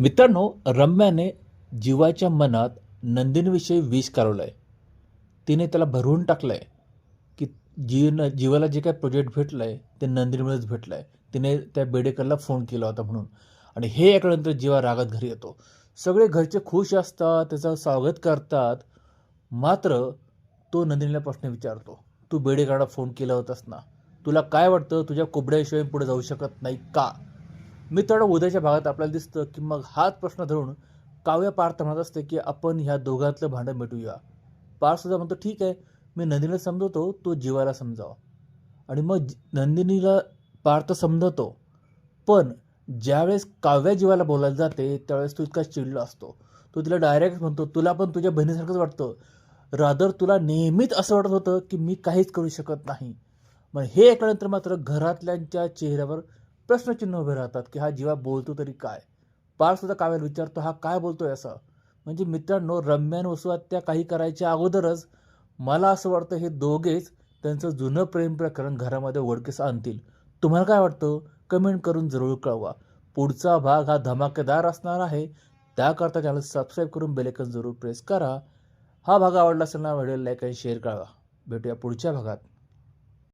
मित्रांनो रम्याने जीवाच्या मनात नंदिनीविषयी विष कालवलं आहे तिने त्याला भरवून टाकलं आहे की जीवन जीवाला जे काय प्रोजेक्ट भेटलं आहे ते नंदिनीमुळेच भेटलं आहे तिने त्या बेडेकरला फोन केला होता म्हणून. आणि हे ऐकल्यानंतर जीवा रागात घरी येतो. सगळे घरचे खुश असतात त्याचं स्वागत करतात. मात्र तो नंदिनीला प्रश्न विचारतो तू बेडेकरला फोन केला होतास ना? तुला काय वाटतं? तुझ्या कोबड्याशिवाय पुढे जाऊ शकत नाही का? मित्रांनो उद्याच्या भागात आपल्याला दिसतं की मग हाच प्रश्न धरून काव्य पार्थ म्हणत असते की आपण ह्या दोघातलं भांडण मिटूया. पार्थ सुद्धा म्हणतो ठीक आहे मी नंदिनीला समजवतो तो जीवाला समजावा. आणि मग नंदिनीला पार्थ समजवतो पण ज्यावेळेस काव्या जीवाला बोलायला जाते त्यावेळेस तो इतका चिडला असतो. तो तिला डायरेक्ट म्हणतो तुला पण तुझ्या बहिणीसारखंच वाटतं. रादर तुला नेहमीच असं वाटत होतं की मी काहीच करू शकत नाही. मग हे ऐकल्यानंतर मात्र घरातल्यांच्या चेहऱ्यावर प्रश्नचिन्ह उभे राहतात की हा जीवा बोलतो तरी काय? बाळसुद्धा काव्याला विचारतो हा काय बोलतोय असं? म्हणजे मित्रांनो रम्यान वसुहत्या काही करायच्या अगोदरच मला असं वाटतं हे दोघेच त्यांचं जुनं प्रेम प्रकरण घरामध्ये ओळखीस आणतील. तुम्हाला काय वाटतं? कमेंट करून जरूर कळवा. पुढचा भाग हा धमाकेदार असणार आहे. त्याकरता चॅनल सबस्क्राईब करून बेलेकन जरूर प्रेस करा. हा भाग आवडला असेल ना व्हिडिओ लाईक आणि शेअर करा. भेटूया पुढच्या भागात.